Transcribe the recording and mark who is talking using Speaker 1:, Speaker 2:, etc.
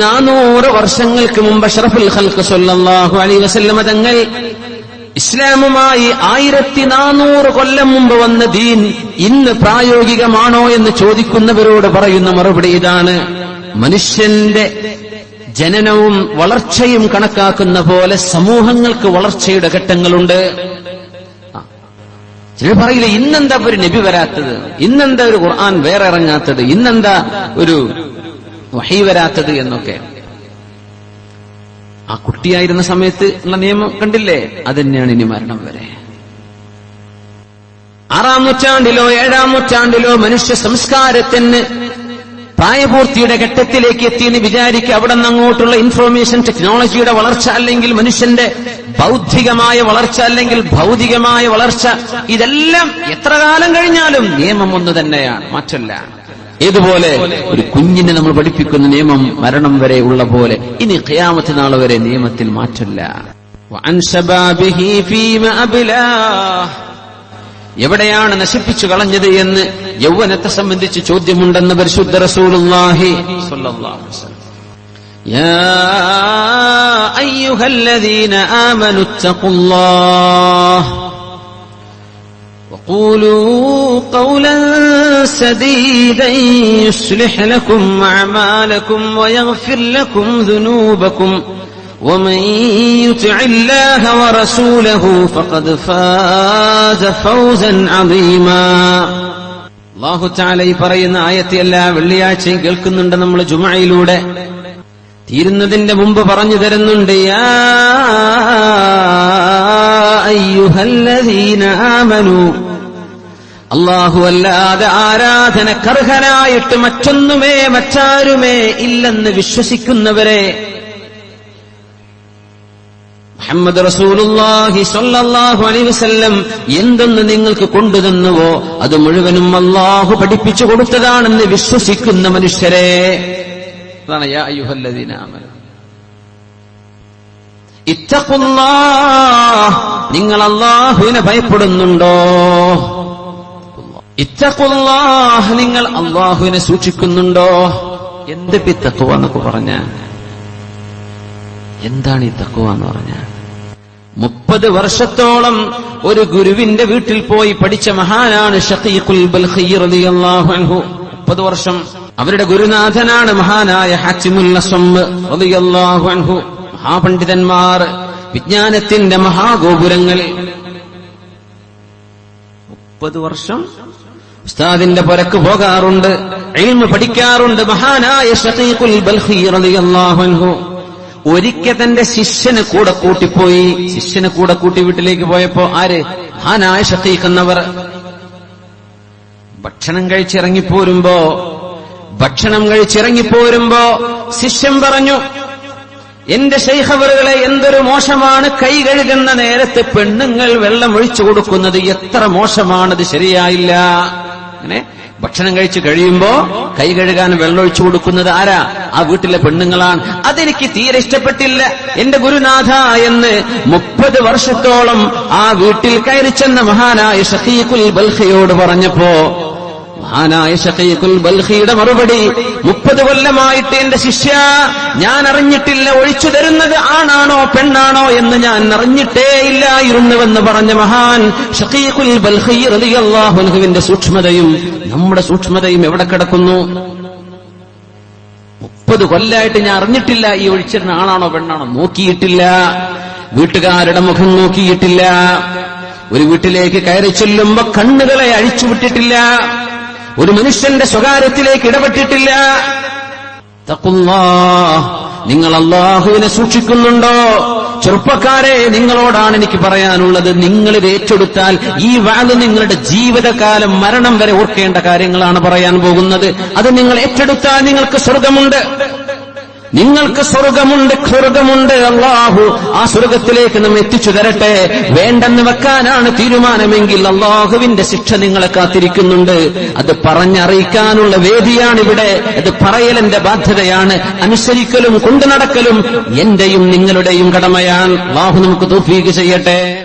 Speaker 1: നാനൂറ് വർഷങ്ങൾക്ക് മുമ്പ് അഷ്റഫുൽ ഖൽക്ക് സൊല്ലാഹു അലൈഹി വസല്ലമ തങ്ങൾ ഇസ്ലാമുമായി ആയിരത്തി നാനൂറ് കൊല്ലം മുമ്പ് വന്ന ദീൻ ഇന്ന് പ്രായോഗികമാണോ എന്ന് ചോദിക്കുന്നവരോട് പറയുന്ന മറുപടി ഇതാണ്. മനുഷ്യന്റെ ജനനവും വളർച്ചയും കണക്കാക്കുന്ന പോലെ സമൂഹങ്ങൾക്ക് വളർച്ചയുടെ ഘട്ടങ്ങളുണ്ട്. ചിലർ പറയില്ല ഇന്നെന്താ ഒരു നബി വരാത്തത്? ഇന്നെന്താ ഒരു ഖുർആൻ വേറെ ഇറങ്ങാത്തത്? ഇന്നെന്താ ഒരു വഹി വരാത്തത് എന്നൊക്കെ. ആ കുട്ടിയായിരുന്ന സമയത്ത് ഉള്ള നിയമം കണ്ടില്ലേ? അതന്നെയാണ് ഇനി മരണം വരെ. ആറാം നൂറ്റാണ്ടിലോ ഏഴാം നൂറ്റാണ്ടിലോ മനുഷ്യ സംസ്കാരത്തിന് പ്രായപൂർത്തിയുടെ ഘട്ടത്തിലേക്ക് എത്തിയെന്ന് വിചാരിക്കുക. അവിടെ നിന്ന് അങ്ങോട്ടുള്ള ഇൻഫർമേഷൻ ടെക്നോളജിയുടെ വളർച്ച അല്ലെങ്കിൽ മനുഷ്യന്റെ ബൗദ്ധികമായ വളർച്ച അല്ലെങ്കിൽ ഭൗതികമായ വളർച്ച ഇതെല്ലാം എത്ര കാലം കഴിഞ്ഞാലും നിയമം ഒന്ന് തന്നെയാണ്. മാറ്റല്ല. ഏതുപോലെ ഒരു കുഞ്ഞിനെ നമ്മൾ പഠിപ്പിക്കുന്ന നിയമം മരണം വരെ ഉള്ള പോലെ ഇനി ഖിയാമത്ത് നാൾ വരെ നിയമത്തിൽ മാറ്റല്ല വഅൻ ശബാബിഹി ഫീമ അബ്ലാഹ് എവിടെയാണ് നശിപ്പിച്ചു കളഞ്ഞത് എന്ന് യൗവനത്തെ സംബന്ധിച്ച് ചോദ്യമുണ്ടെന്ന് പരിശുദ്ധ റസൂലുള്ളാഹി സ്വല്ലല്ലാഹു അലൈഹി വസല്ലം يا أيها الذين آمنوا اتقوا الله وقولوا قولا سديدا يصلح لكم أعمالكم ويغفر لكم ذنوبكم ومن يطع الله ورسوله فقد فاز فوزا عظيما അള്ളാഹു ചാല ഈ പറയുന്ന ആയത്തെ എല്ലാ വെള്ളിയാഴ്ചയും കേൾക്കുന്നുണ്ട് നമ്മൾ ജുമയിലൂടെ തീരുന്നതിന്റെ മുമ്പ് പറഞ്ഞു തരുന്നുണ്ട് യാ അയ്യുഹല്ലദീന ആമനു അള്ളാഹു അല്ലാതെ ആരാധനക്കർഹനായിട്ട് മറ്റൊന്നുമേ മറ്റാരുമേ ഇല്ലെന്ന് വിശ്വസിക്കുന്നവരെ മുഹമ്മദ് റസൂലുല്ലാഹി സ്വല്ലല്ലാഹു അലൈഹി വസല്ലം എന്തെന്ന് നിങ്ങൾക്ക് കൊണ്ടുതന്നുവോ അത് മുഴുവനും അള്ളാഹു പഠിപ്പിച്ചു കൊടുത്തതാണെന്ന് വിശ്വസിക്കുന്ന മനുഷ്യരെ. അതാണ് യാ അയ്യുഹല്ലദീന ഇത്തഖുല്ലാഹ് നിങ്ങൾ അള്ളാഹുവിനെ ഭയപ്പെടുന്നുണ്ടോ? ഇത്തഖുല്ലാഹ് നിങ്ങൾ അള്ളാഹുവിനെ സൂക്ഷിക്കുന്നുണ്ടോ? എന്ത് പിത്തക്കുവ എന്നൊക്കെ പറഞ്ഞ? എന്താണ് ഈ എന്ന് പറഞ്ഞ? മുപ്പത് വർഷത്തോളം ഒരു ഗുരുവിന്റെ വീട്ടിൽ പോയി പഠിച്ച മഹാനാണ് ഷഖീഖുൽ അൻഹു. മുപ്പത് വർഷം. അവരുടെ ഗുരുനാഥനാണ് മഹാനായ റളിയല്ലാഹു അൻഹു. മഹാപണ്ഡിതന്മാർ വിജ്ഞാനത്തിന്റെ മഹാഗോപുരങ്ങൾ. മുപ്പത് വർഷം ഉസ്താദിന്റെ പുരക്ക് പോകാറുണ്ട് ഇൽമ പഠിക്കാറുണ്ട്. മഹാനായ ഒരിക്കൽ തന്റെ ശിഷ്യനെ കൂടെ കൂട്ടിപ്പോയി. ശിഷ്യനെ കൂടെ കൂട്ടി വീട്ടിലേക്ക് പോയപ്പോ ആര്? മഹാനായ ഷഖീഖ് എന്നവർ. ഭക്ഷണം കഴിച്ചിറങ്ങിപ്പോരുമ്പോ ഭക്ഷണം കഴിച്ചിറങ്ങിപ്പോരുമ്പോ ശിഷ്യൻ പറഞ്ഞു എന്റെ ശൈഖവറുകളെ എന്തൊരു മോശമാണ് കൈ കഴുകുന്ന നേരത്തെ പെണ്ണുങ്ങൾ വെള്ളം ഒഴിച്ചു കൊടുക്കുന്നത് എത്ര മോശമാണത് ശരിയായില്ല. അങ്ങനെ ഭക്ഷണം കഴിച്ചു കഴിയുമ്പോ കൈ കഴുകാൻ വെള്ളം വെള്ളമൊഴിച്ചു കൊടുക്കുന്നത് ആരാ? ആ വീട്ടിലെ പെണ്ണുങ്ങളാണ്. അതെനിക്ക് തീരെ ഇഷ്ടപ്പെട്ടില്ല. എന്റെ ഗുരുനാഥ എന്ന് മുപ്പത് വർഷത്തോളം ആ വീട്ടിൽ കയറി ചെന്ന മഹാനായ ഷഹീഖുൽ ബൽഹയോട് പറഞ്ഞപ്പോ മഹാനായ ഷഹീഖുൽ ബൽഹിയുടെ മറുപടി. മുപ്പത് കൊല്ലമായിട്ട് എന്റെ ശിഷ്യ ഞാൻ അറിഞ്ഞിട്ടില്ല ഒഴിച്ചു തരുന്നത് ആണാണോ പെണ്ണാണോ എന്ന് ഞാൻ അറിഞ്ഞിട്ടേ ഇല്ലായിരുന്നുവെന്ന് പറഞ്ഞ മഹാൻ ഷഹീഖുൽ ബൽഹി റളിയല്ലാഹു അൻഹുവിന്റെ സൂക്ഷ്മതയും നമ്മുടെ സൂക്ഷ്മതയും എവിടെ കിടക്കുന്നു? മുപ്പത് കൊല്ലായിട്ട് ഞാൻ അറിഞ്ഞിട്ടില്ല ഈ ഒഴിച്ചിരുന്ന ആണാണോ പെണ്ണാണോ നോക്കിയിട്ടില്ല. വീട്ടുകാരുടെ മുഖം നോക്കിയിട്ടില്ല. ഒരു വീട്ടിലേക്ക് കയറി ചെല്ലുമ്പോ കണ്ണുകളെ അഴിച്ചുവിട്ടിട്ടില്ല ഒരു മനുഷ്യന്റെ സ്വകാര്യത്തിലേക്ക് ഇടപെട്ടിട്ടില്ല. നിങ്ങൾ അള്ളാഹുവിനെ സൂക്ഷിക്കുന്നുണ്ടോ? ചെറുപ്പക്കാരെ നിങ്ങളോടാണ് എനിക്ക് പറയാനുള്ളത്. നിങ്ങൾ ഏറ്റെടുത്താൽ ഈ വാൽ നിങ്ങളുടെ ജീവിതകാലം മരണം വരെ ഓർക്കേണ്ട കാര്യങ്ങളാണ് പറയാൻ പോകുന്നത്. അത് നിങ്ങൾ ഏറ്റെടുത്താൽ നിങ്ങൾക്ക് സ്വർഗമുണ്ട്. നിങ്ങൾക്ക് സ്വർഗമുണ്ട് സ്വർഗമുണ്ട് അള്ളാഹു ആ സ്വർഗത്തിലേക്ക് നമ്മൾ എത്തിച്ചു തരട്ടെ. വേണ്ടെന്ന് വെക്കാനാണ് തീരുമാനമെങ്കിൽ അള്ളാഹുവിന്റെ ശിക്ഷ നിങ്ങളെ കാത്തിരിക്കുന്നുണ്ട്. അത് പറഞ്ഞറിയിക്കാനുള്ള വേദിയാണ് ഇവിടെ അത് പറയലെന്റെ ബാധ്യതയാണ്. അനുസരിക്കലും കൊണ്ടു നടക്കലും എന്റെയും നിങ്ങളുടെയും കടമയാണ്. അള്ളാഹു നമുക്ക് തോഫീക്ക് ചെയ്യട്ടെ.